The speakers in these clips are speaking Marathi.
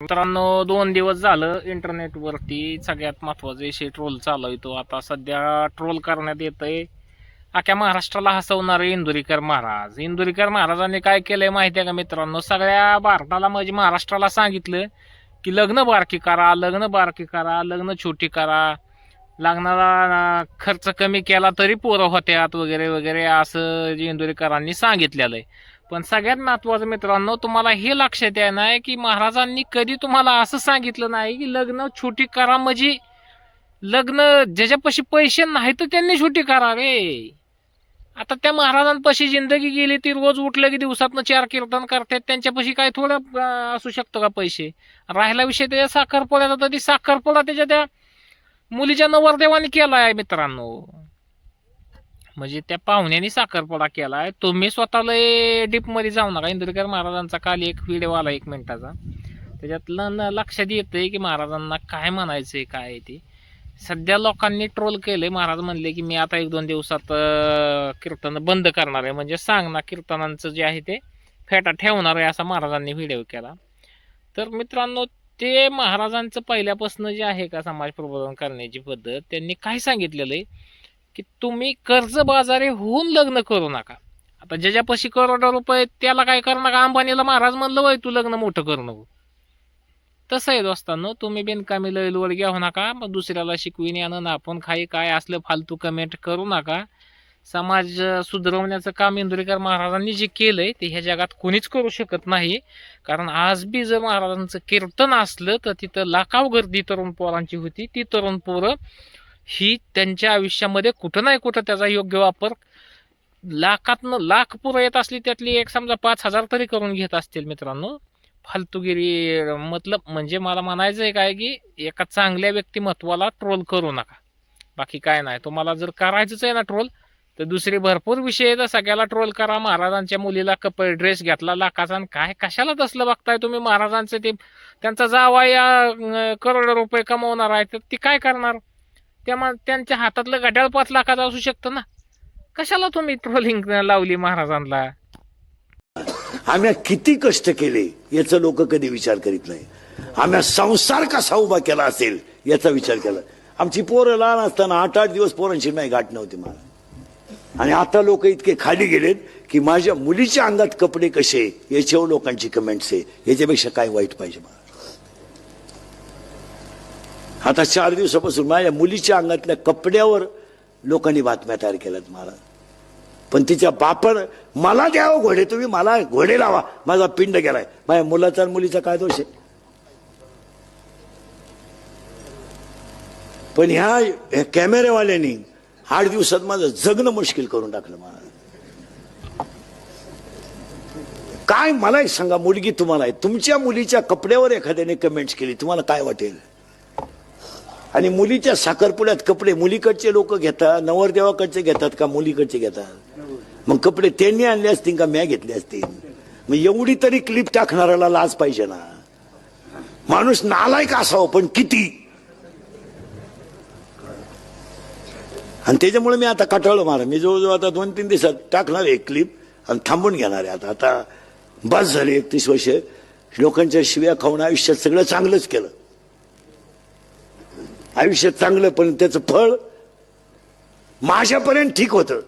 मित्रांनो दोन दिवस झालं इंटरनेटवरती सगळ्यात महत्त्वाचा विषय ट्रोल चालू आहे तो. आता सध्या ट्रोल करण्यात येतंय. अख्या महाराष्ट्राला हसवणारे इंदुरीकर महाराज. इंदुरीकर महाराजांनी काय केलंय माहिती आहे का मित्रांनो? सगळ्या भारताला म्हणजे महाराष्ट्राला सांगितलं की लग्न बारकी करा लग्न बारकी करा लग्न छोटी करा. लग्नाला खर्च कमी केला तरी पोरं होत्यात वगैरे वगैरे असं जे इंदुरीकरांनी सांगितलेलं आहे. पण सगळ्यात महत्वाचं मित्रांनो तुम्हाला हे लक्षात आहे ना की महाराजांनी कधी तुम्हाला असं सांगितलं नाही की लग्न छोटी करा म्हणजे लग्न ज्याच्यापाशी पैसे नाही तर त्यांनी छोटी करा रे. आता त्या महाराजांपाशी जिंदगी गेली ती रोज उठलं की दिवसातनं चार कीर्तन करतात त्यांच्यापाशी काय थोडं असू शकतो का पैसे? राहिला विषय त्याच्या साखरपुड्याचा तर ती साखरपुडा त्याच्या त्या मुलीच्या नवरदेवाने केला आहे मित्रांनो. म्हणजे त्या पाहुण्याने साखरपुडा केलाय. तुम्ही स्वतःला डीपमध्ये जाऊ नका. इंदुरकर महाराजांचा काल एक व्हिडिओ आला एक मिनिटाचा. त्याच्यातलं लक्षात येतंय की महाराजांना काय म्हणायचंय काय आहे ते. सध्या लोकांनी ट्रोल केलंय. महाराज म्हणले की मी आता एक दोन दिवसात कीर्तन बंद करणार आहे. म्हणजे सांग ना कीर्तनांचं जे आहे ते फेटा ठेवणार आहे असा महाराजांनी व्हिडिओ केला. तर मित्रांनो ते महाराजांचं पहिल्यापासून जे आहे का समाज प्रबोधन करण्याची पद्धत त्यांनी काय सांगितलेलं आहे? की तुम्ही कर्जबाजारी होऊन लग्न करू नका. आता ज्याच्यापाशी करोडो रुपये त्याला काय करू नका. अंबानीला महाराज म्हणलं वय तू लग्न मोठं करू नको. तसं आहे दोस्तांनो तुम्ही बिनकामी लयलवड घेऊ नका. मग दुसऱ्याला शिकवीन यानं ना आपण काही काय असलं फालतू कमेंट करू नका. समाज सुधरवण्याचं काम इंदुरीकर महाराजांनी जे केलंय ते ह्या जगात कोणीच करू शकत नाही. कारण आज बी जर महाराजांचं कीर्तन असलं तर तिथं लाखाव गर्दी तरुण पोरांची होती. ती तरुण पोरं ही त्यांच्या आयुष्यामध्ये कुठं नाही कुठं त्याचा योग्य वापर. लाखातनं लाख पुरं येत असली त्यातली एक समजा पाच हजार तरी करून घेत असतील मित्रांनो. फालतुगिरी मतलब म्हणजे मला म्हणायचं आहे काय की एका चांगल्या व्यक्तिमत्वाला ट्रोल करू नका. बाकी काय नाही. तुम्हाला जर करायचंच आहे ना ट्रोल तर दुसरे भरपूर विषय आहेत. सगळ्याला ट्रोल करा. महाराजांच्या मुलीला कपडे ड्रेस घेतला लाखाचा आणि काय? कशाला तसलं बघताय तुम्ही? महाराजांचं ते त्यांचा जावा या करोड करोडो रुपये कमवणार आहे तर ती काय करणार? त्या मा- त्यांच्या हातातलं घड्याळ पाच लाखाचं असू शकतं ना? कशाला तुम्ही ट्रोलिंग लावली महाराजांना? आम्ही किती कष्ट केले याचा लोक कधी विचार करीत नाही. आम्ही संसार कसा उभा केला असेल याचा विचार केला. आमची पोरं लहान असताना आठ आठ दिवस पोरांची नाही गाठ नव्हती मला. आणि आता लोक इतके खाली गेलेत की माझ्या मुलीच्या अंगात कपडे कसे याच्यावर लोकांची कमेंट्स आहे. याच्यापेक्षा काय वाईट पाहिजे मला? आता चार दिवसापासून माझ्या मुलीच्या अंगातल्या कपड्यावर लोकांनी बातम्या तयार केल्यात मला पण तिच्या बापड मला द्यावं घोडे तुम्ही मला घोडे लावा माझा पिंड गेलाय. माझ्या मुलाचा आणि मुलीचा काय दोष आहे? पण ह्या ह्या कॅमेरेवाल्यांनी आठ दिवसात माझं जगणं मुश्किल करून टाकलं मला काय मला एक सांगा मुलगी तुम्हाला आहे. तुमच्या मुलीच्या कपड्यावर एखाद्याने कमेंट्स केली तुम्हाला काय वाटेल? आणि मुलीच्या साखरपुड्यात कपडे मुलीकडचे लोक घेतात नवरदेवाकडचे घेतात का मुलीकडचे घेतात? मग कपडे त्यांनी आणले असतील का म्या घेतले असतील? मग एवढी तरी क्लिप टाकणाऱ्याला लाज पाहिजे ना. माणूस नालायक असावं पण किती? आणि त्याच्यामुळे मी आता कटाळलो मारा. मी जवळजवळ आता दोन तीन दिवसात टाकणार एक क्लिप आणि थांबून घेणार आहे आता. आता बस झाली एकतीस वर्ष. लोकांच्या शिव्या खाऊन आयुष्यात सगळं चांगलंच केलं. आयुष्य चांगलं पण त्याचं फळ माझ्यापर्यंत ठीक होतं.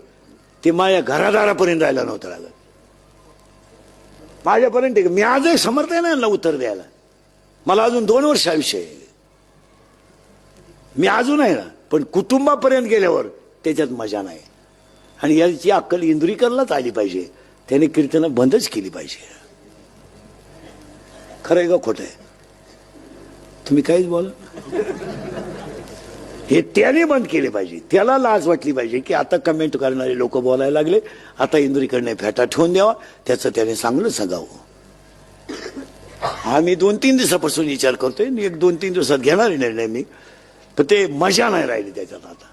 ते माझ्या घरादारापर्यंत राहिलं नव्हतं राहिलं माझ्यापर्यंत ठीक मी आजही समर्थ आहे ना यांना उत्तर द्यायला. मला अजून दोन वर्ष आयुष्य आहे. मी अजून आहे ना पण कुटुंबापर्यंत गेल्यावर त्याच्यात मजा नाही. आणि याची अक्कल इंद्रिकरलाच आली पाहिजे. त्याने कीर्तनं बंदच केली पाहिजे. खरं आहे का खोटं आहे? तुम्ही काहीच बोला. हे त्याने बंद केले पाहिजे. त्याला लाज वाटली पाहिजे की आता कमेंट करणारे लोक बोलायला लागले. आता इंद्रीकडने फेटा ठेवून द्यावा. त्याचं त्याने चांगलं सांगावं. हा मी दोन तीन दिवसापासून विचार करतोय. मी एक दोन तीन दिवसात घेणार निर्णय मी. पण ते मजा नाही राहिली त्याच्यात आता.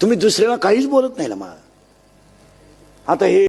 तुम्ही दुसऱ्याला काहीच बोलत नाही ना मला. आता हे